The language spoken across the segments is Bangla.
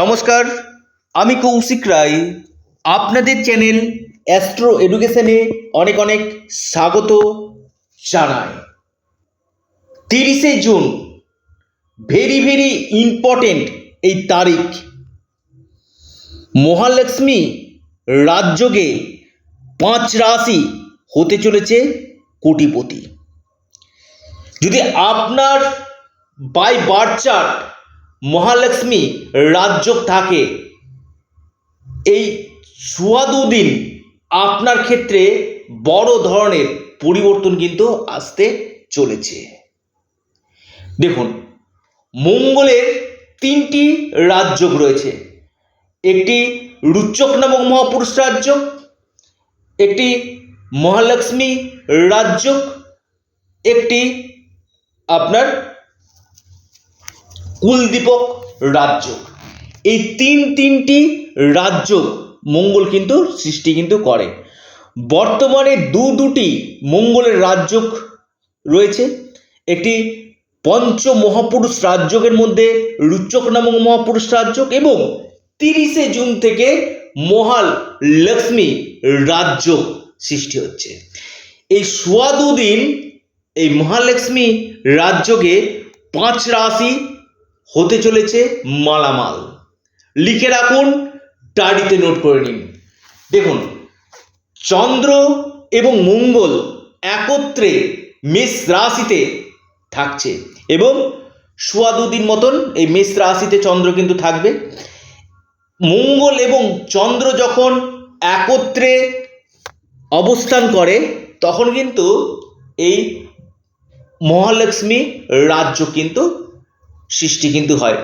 নমস্কার, আমি কৌশিক রায়। আপনাদের চ্যানেল অ্যাস্ট্রো এডুকেশনে অনেক অনেক স্বাগত জানাই। তিরিশে জুন ভেরি ভেরি ইম্পর্টেন্ট এই তারিখ। মহালক্ষ্মী রাজযোগে পাঁচ রাশি হতে চলেছে কোটিপতি। যদি আপনার by birth chart Mahalakshmi Rajyoga থাকে। এই সুয়াদু দিন আপনার ক্ষেত্রে বড় ধরনের পরিবর্তন কিন্তু আসতে চলেছে। দেখুন, মঙ্গলের তিনটি রাজযোগ রয়েছে। একটি রুচক নামক মহাপুরুষ রাজযোগ, একটি মহালক্ষ্মী রাজযোগ, একটি আপনার কুলদীপক রাজ্য। এই তিন তিনটি রাজ্য মঙ্গল কিন্তু সৃষ্টি কিন্তু করে। বর্তমানে দু দুটি মঙ্গলের রাজ্য রয়েছে। একটি পঞ্চ মহাপুরুষ রাজ্যের মধ্যে রুচক নামক মহাপুরুষ রাজ্য এবং তিরিশে জুন থেকে মহাল লক্ষ্মী রাজ্য সৃষ্টি হচ্ছে। এই সোয়াদু দিন এই মহালক্ষ্মী রাজ্যকে পাঁচ রাশি হতে চলেছে মালামাল। লিখে রাখুন, ডায়েরিতে নোট করে নিন। দেখুন, চন্দ্র এবং মঙ্গল একত্রে মেষ রাশিতে থাকছে এবং সোয়া দুদিন মতন এই মেষ রাশিতে চন্দ্র কিন্তু থাকবে। মঙ্গল এবং চন্দ্র যখন একত্রে অবস্থান করে, তখন কিন্তু এই মহালক্ষ্মী রাজ্য কিন্তু সৃষ্টি কিন্তু হয়।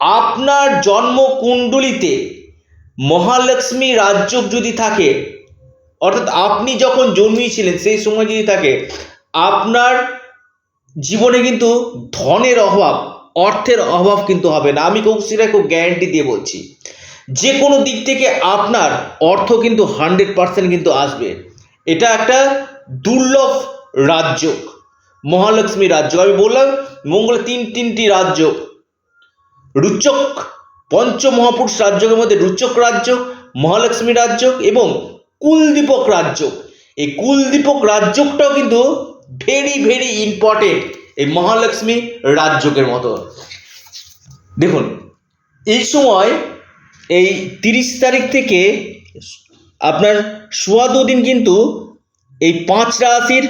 আপনার জন্মকুণ্ডলিতে মহালক্ষ্মী রাজ্য যদি থাকে, অর্থাৎ আপনি যখন জন্মিয়েছিলেন, সেই সময় যদি থাকে, আপনার জীবনে কিন্তু ধনের অভাব, অর্থের অভাব কিন্তু হবে না। আমি কৌশিরা খুব গ্যারান্টি দিয়ে বলছি। যে কোনো দিক থেকে আপনার অর্থ কিন্তু হান্ড্রেড পার্সেন্ট কিন্তু আসবে। এটা একটা দুর্লভ রাজ্য মহালক্ষ্মী রাজ্য। আমি বললাম, মঙ্গলে তিন তিনটি রাজ্য। রুচক পঞ্চ মহাপুরুষ রাজ্যের মধ্যে রুচক রাজ্য, মহালক্ষ্মী রাজ্য এবং কুলদীপক রাজ্য। এই কুলদীপক রাজ্যটাও কিন্তু ভেরি ভেরি ইম্পর্টেন্ট এই মহালক্ষ্মী রাজ্যকের মতো। দেখুন, এই সময় এই তিরিশ তারিখ থেকে আপনার সোয়াদু দিন কিন্তু এই পাঁচ রাশির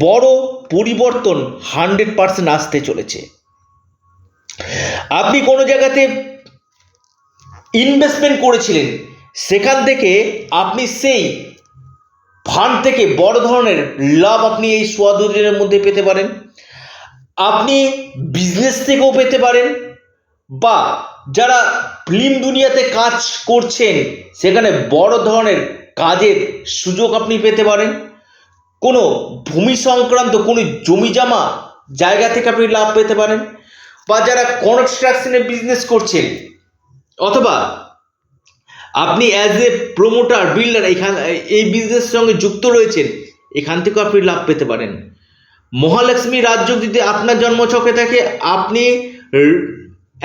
বড় পরিবর্তন হান্ড্রেড পার্সেন্ট আসতে চলেছে। আপনি কোনো জায়গাতে ইনভেস্টমেন্ট করেছিলেন, সেখান থেকে আপনি সেই ফান্ড থেকে বড় ধরনের লাভ আপনি এই দিনের মধ্যে পেতে পারেন। আপনি বিজনেস থেকেও পেতে পারেন বা যারা ফিল্ম দুনিয়াতে কাজ করছেন, সেখানে বড় ধরনের কাজের সুযোগ আপনি পেতে পারেন। কোনো ভূমি সংক্রান্ত কোনো জমি জমা জায়গা থেকে আপনি লাভ পেতে পারেন বা যারা কনস্ট্রাকশনের বিজনেস করছেন, অথবা আপনি অ্যাজ এ প্রমোটার বিল্ডার এখান, এই বিজনেসের সঙ্গে যুক্ত রয়েছেন, এখান থেকেও আপনি লাভ পেতে পারেন। মহালক্ষ্মী রাজ্য যদি আপনার জন্মছকে থাকে, আপনি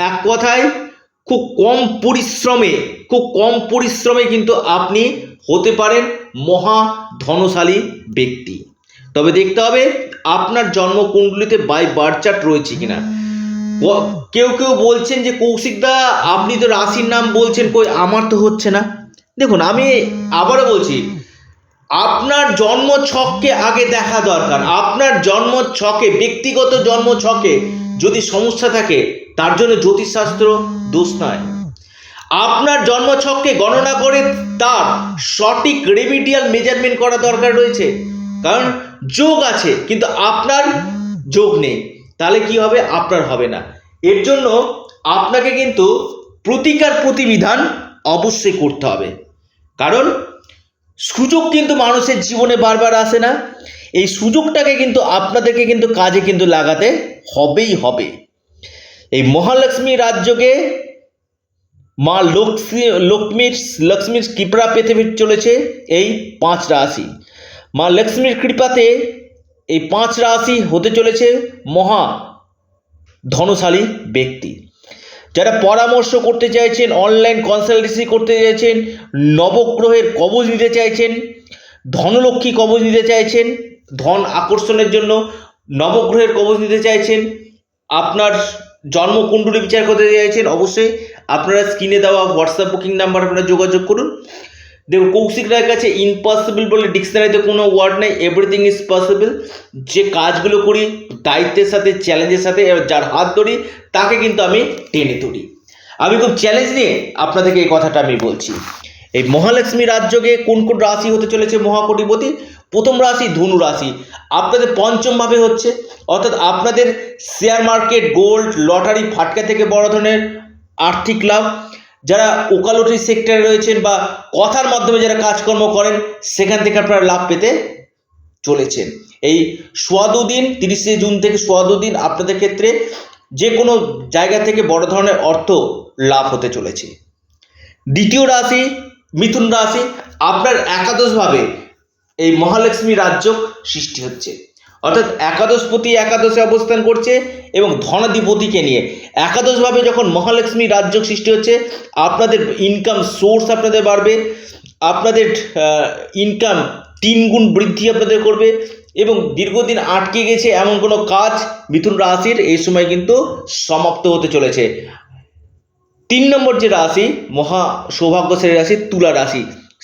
এক কথায় খুব কম পরিশ্রমে, খুব কম পরিশ্রমে কিন্তু আপনি হতে পারেন মহা ধনশালী ব্যক্তি। তবে দেখতে হবে, আপনার জন্মকুণ্ডলিতে বাই বার্থ চার্ট রয়েছে কিনা। কেউ কেউ বলছেন যে কৌশিকদা আপনি তো রাশির নাম বলছেন, কই আমার তো হচ্ছে না। দেখুন, আমি আবারও বলছি, আপনার জন্ম ছককে আগে দেখা দরকার। আপনার জন্ম ছকে ব্যক্তিগত জন্ম ছকে যদি সমস্যা থাকে, তার জন্য জ্যোতিষশাস্ত্র দোষ নয় আপনার জন্ম ছককে গণনা করে তার সঠিক রেমিডিয়াল মেজারমেন্ট করা দরকার রয়েছে। কারণ যোগ আছে, কিন্তু আপনার যোগ নেই। তাহলে কি হবে? আপনার হবে না। এর জন্য আপনাকে কিন্তু প্রতিকার প্রতিবিধান অবশ্যই করতে হবে। কারণ সুযোগ কিন্তু মানুষের জীবনে বারবার আসে না। এই সুযোগটাকে কিন্তু আপনাদেরকে কিন্তু কাজে কিন্তু লাগাতে হবেই হবে। এই মহালক্ষ্মী রাজ্যকে মা লক্ষ্মী, লক্ষ্মীর লক্ষ্মীর কৃপা পেতে চলেছে এই পাঁচ রাশি। মা লক্ষ্মীর কৃপাতে এই পাঁচ রাশি হতে চলেছে মহা ধনশালী ব্যক্তি। যারা পরামর্শ করতে চাইছেন, অনলাইন কনসালটেন্সি করতে চাইছেন, নবগ্রহের কবজ নিতে চাইছেন, ধনলক্ষ্মী কবজ নিতে চাইছেন, ধন আকর্ষণের জন্য নবগ্রহের কবজ নিতে চাইছেন, আপনার জন্মকুণ্ডলী বিচার করতে চাইছেন, অবশ্যই আপনারা স্ক্রিনে দেওয়া হোয়াটসঅ্যাপ বুকিং নাম্বার আপনারা যোগাযোগ করুন। দেখুন, কৌশিক রায়ের কাছে ইম্পসিবল বলে ডিকশনারিতে কোনো ওয়ার্ড নেই এভরিথিং ইজ পসিবল যে কাজগুলো করি, দায়িত্বের সাথে চ্যালেঞ্জের সাথে যার হাত ধরি, তাকে কিন্তু আমি টেনে তুলি। আমি খুব চ্যালেঞ্জ নিয়ে আপনাদেরকে এই কথাটা আমি বলছি। এই মহালক্ষ্মী রাজ্যকে কোন কোন রাশি হতে চলেছে মহাকটিপতি? প্রথম রাশি ধনু রাশি। আপনাদের পঞ্চমভাবে হচ্ছে, অর্থাৎ আপনাদের শেয়ার মার্কেট গোল্ড লটারি ফাটকা থেকে বড় ধরনের আর্থিক লাভ। যারা ওকালতি সেক্টরে রয়েছেন বা কথার মাধ্যমে যারা কাজকর্ম করেন, সেখান থেকে আপনারা লাভ পেতে চলেছেন। এই সোয়া দিন, তিরিশে জুন থেকে সোয়া দিন, আপনাদের ক্ষেত্রে যে কোনো জায়গা থেকে বড় ধরনের অর্থ লাভ হতে চলেছে। দ্বিতীয় রাশি, মিথুন রাশি, আপনার একাদশভাবে এই মহালক্ষ্মী রাজ্য সৃষ্টি হচ্ছে। অর্থাৎ একাদশপতি একাদশে অবস্থান করছে এবং ধনাধিপতিকে নিয়ে। একাদশভাবে যখন মহালক্ষ্মী রাজ্য সৃষ্টি হচ্ছে, আপনাদের ইনকাম সোর্স আপনাদের বাড়বে, আপনাদের ইনকাম তিন গুণ বৃদ্ধি আপনাদের করবে এবং দীর্ঘদিন আটকে গেছে এমন কোনো কাজ মিথুন রাশির এই সময় কিন্তু সমাপ্ত হতে চলেছে। তিন নম্বর যে রাশি, মহা সৌভাগ্যশালী রাশি, তুলা রাশি।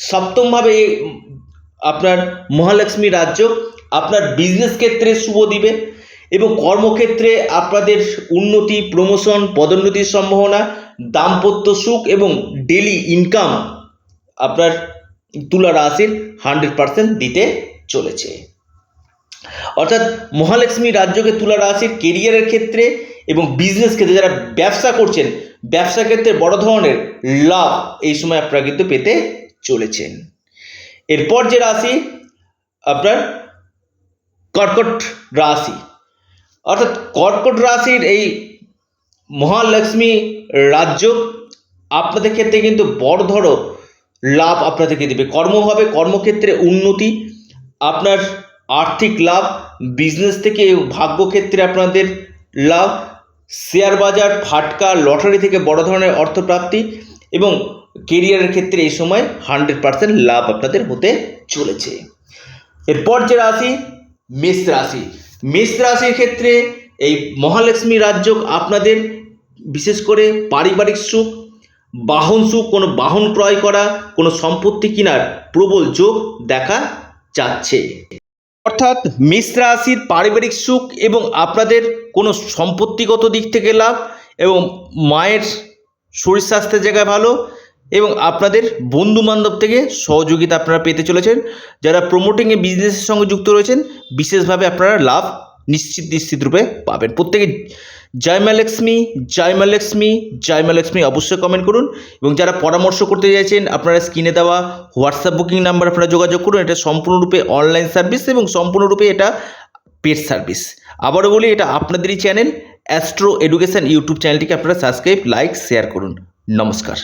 সপ্তমভাবে আপনার মহালক্ষ্মী রাজ্য আপনার বিজনেস ক্ষেত্রে শুভ দিবে এবং কর্মক্ষেত্রে আপনাদের উন্নতি প্রমোশন পদোন্নতির সম্ভাবনা, দাম্পত্য সুখ এবং ডেলি ইনকাম আপনার তুলা রাশির হান্ড্রেড পার্সেন্ট দিতে চলেছে। অর্থাৎ মহালক্ষ্মী রাজ্যকে তুলা রাশির কেরিয়ারের ক্ষেত্রে এবং বিজনেস ক্ষেত্রে যারা ব্যবসা করছেন, ব্যবসা ক্ষেত্রে বড় ধরনের লাভ এই সময় আপনারা কিন্তু পেতে চলেছেন। এরপর যে রাশি, আপনার কর্কট রাশি। অর্থাৎ কর্কট রাশির এই মহালক্ষ্মী রাজ্য আপনাদের ক্ষেত্রে কিন্তু বড় ধরো লাভ আপনাদেরকে দেবে। কর্ম হবে কর্মক্ষেত্রে উন্নতি, আপনার আর্থিক লাভ, বিজনেস থেকে ভাগ্যক্ষেত্রে আপনাদের লাভ, শেয়ার বাজার, ফাটকা, লটারি থেকে বড় ধরনের অর্থপ্রাপ্তি এবং কেরিয়ারের ক্ষেত্রে এই সময় হান্ড্রেড পার্সেন্ট লাভ আপনাদের হতে চলেছে। এরপর যে রাশি, মেষ রাশি। মেষ রাশির ক্ষেত্রে এই মহালক্ষ্মী রাজ্য আপনাদের বিশেষ করে পারিবারিক সুখ, বাহন সুখ, কোনো বাহন ক্রয় করা, কোনো সম্পত্তি কেনার প্রবল যোগ দেখা যাচ্ছে। অর্থাৎ মেষ রাশির পারিবারিক সুখ এবং আপনাদের কোনো সম্পত্তিগত দিক থেকে লাভ এবং মায়ের শরীর স্বাস্থ্যের জায়গায় ভালো এবং আপনাদের বন্ধু বান্ধব থেকে সহযোগিতা আপনারা পেতে চলেছেন। যারা প্রমোটিংয়ে বিজনেসের সঙ্গে যুক্ত রয়েছেন, বিশেষভাবে আপনারা লাভ নিশ্চিত নিশ্চিত রূপে পাবেন। প্রত্যেকে জয় মা লক্ষ্মী, জয় মা লক্ষ্মী লক্ষ্মী অবশ্যই কমেন্ট করুন এবং যারা পরামর্শ করতে চাইছেন, আপনারা স্ক্রিনে দেওয়া হোয়াটসঅ্যাপ বুকিং নাম্বার আপনারা যোগাযোগ করুন। এটা সম্পূর্ণরূপে অনলাইন সার্ভিস এবং সম্পূর্ণরূপে এটা পেড সার্ভিস আবারও বলি, এটা আপনাদেরই চ্যানেল অ্যাস্ট্রো এডুকেশন ইউটিউব চ্যানেলটিকে আপনারা সাবস্ক্রাইব লাইক শেয়ার করুন। নমস্কার।